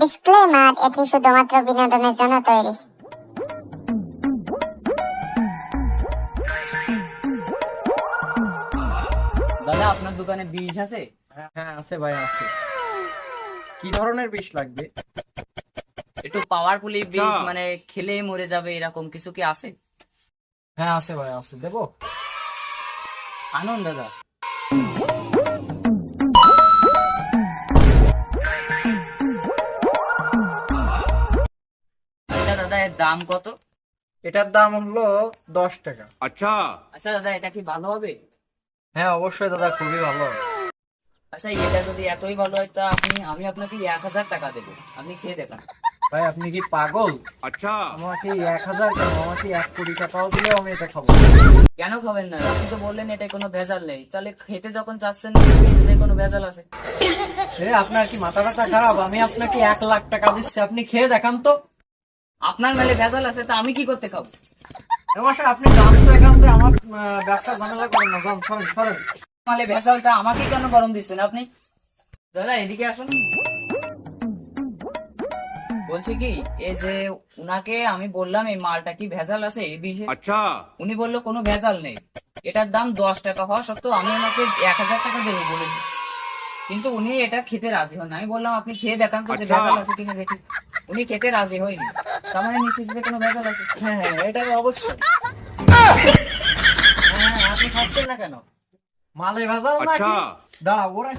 Disclaimer এটি শুধুমাত্র বিনোদনের জন্য তৈরি। দাদা আপনার দোকানে বিষ আছে? হ্যাঁ আছে ভাই আছে। কি ধরনের বিষ লাগবে? একটু পাওয়ারফুলি বিষ মানে খেলে মরে যাবে এরকম কিছু কি আছে? হ্যাঁ আছে ভাই আছে। দেবো? আনন্দ দাদা। দাদা এর দাম কত? এটার দাম হলো দশ টাকা। আচ্ছা। আচ্ছা দাদা এটা কি ভালো হবে? হ্যাঁ অবশ্যই দাদা খুবই ভালো আচ্ছা এটা যদি এতই ভালো হয় তা আপনি আমি আপনাকে এক হাজার টাকা দেবো। আপনি খেয়ে দেখান। ভাই আপনি কি পাগল? আচ্ছা। আমাকে এক হাজার কেন? আমাকে এক কোটি টাকাও দিলে আমি এটা খাব। কেন খাবেন না? আপনি তো বললেন এটা কোনো ভেজাল নেই। তাহলে খেতে যখন চাচ্ছেন কোনো ভেজাল আছে? আপনার কি মাথা ব্যথা খারাপ? আমি আপনাকে এক লাখ টাকা দিচ্ছি। আপনি খেয়ে দেখান তো। আপনার মেলে ভেজাল আছে তা আমি কি করতে খাব? আপনি আমার ব্যবসা ঝামেলা করেন না মালে ভেজালটা আমাকে কেন গরম দিচ্ছেন আপনি? দাদা এদিকে আসুন। বলছি কি এই যে উনাকে আমি বললাম এই মালটা কি ভেজাল আছে? এই বিষয়ে আচ্ছা। উনি বলল কোনো ভেজাল নেই। এটার দাম দশ টাকা হওয়া সত্ত্বেও আমি ওনাকে এক হাজার টাকা দেবো বলেছি। কিন্তু উনি এটা খেতে রাজি হন আমি বললাম আপনি খেয়ে দেখান তো যে আচ্ছা। ভেজাল আছে কিনা দেখি। উনি খেতে রাজি হয়নি। তার নিচে নিশ্চিত কোনো ভেজাল আছে। হ্যাঁ হ্যাঁ এটা অবশ্যই। হ্যাঁ হ্যাঁ, আপনি খাচ্ছেন না কেন? মালে ভেজাল নাকি? দাঁড়া দা ওরা